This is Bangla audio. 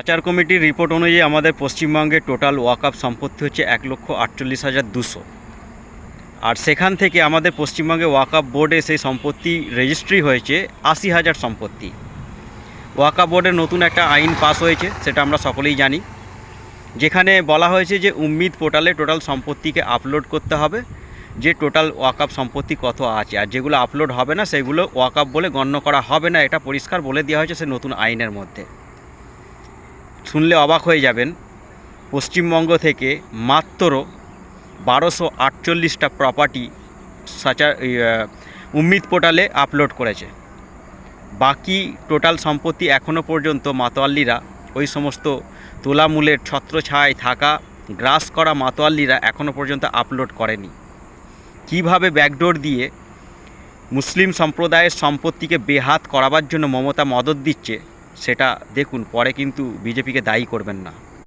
আচার কমিটির রিপোর্ট অনুযায়ী আমাদের পশ্চিমবঙ্গে টোটাল ওয়াকআপ সম্পত্তি হচ্ছে এক লক্ষ আটচল্লিশ হাজার দুশো। আর সেখান থেকে আমাদের পশ্চিমবঙ্গে ওয়াকআপ বোর্ডে সেই সম্পত্তি রেজিস্ট্রি হয়েছে আশি হাজার সম্পত্তি। ওয়াকআপ বোর্ডের নতুন একটা আইন পাস হয়েছে, সেটা আমরা সকলেই জানি। যেখানে বলা হয়েছে যে উম্মিদ পোর্টালে টোটাল সম্পত্তিকে আপলোড করতে হবে, যে টোটাল ওয়াকআপ সম্পত্তি কত আছে। আর যেগুলো আপলোড হবে না, সেগুলো ওয়াকআপ বলে গণ্য করা হবে না, এটা পরিষ্কার বলে দেওয়া হয়েছে সে নতুন আইনের মধ্যে। শুনলে অবাক হয়ে যাবেন, পশ্চিমবঙ্গ থেকে মাত্র বারোশো আটচল্লিশটা প্রপার্টি সাচার উম্মিদ পোর্টালে আপলোড করেছে। বাকি টোটাল সম্পত্তি এখনও পর্যন্ত মাতোয়াল্লিরা, ওই সমস্ত তোলামূলের ছত্রছায় থাকা, গ্রাস করা মাতোয়াল্লিরা এখনও পর্যন্ত আপলোড করেনি। কীভাবে ব্যাকডোর দিয়ে মুসলিম সম্প্রদায়ের সম্পত্তিকে বেহাত করাবার জন্য মমতা মদত দিচ্ছে সেটা দেখুন পরে কিন্তু বিজেপিকে দায়ী করবেন না।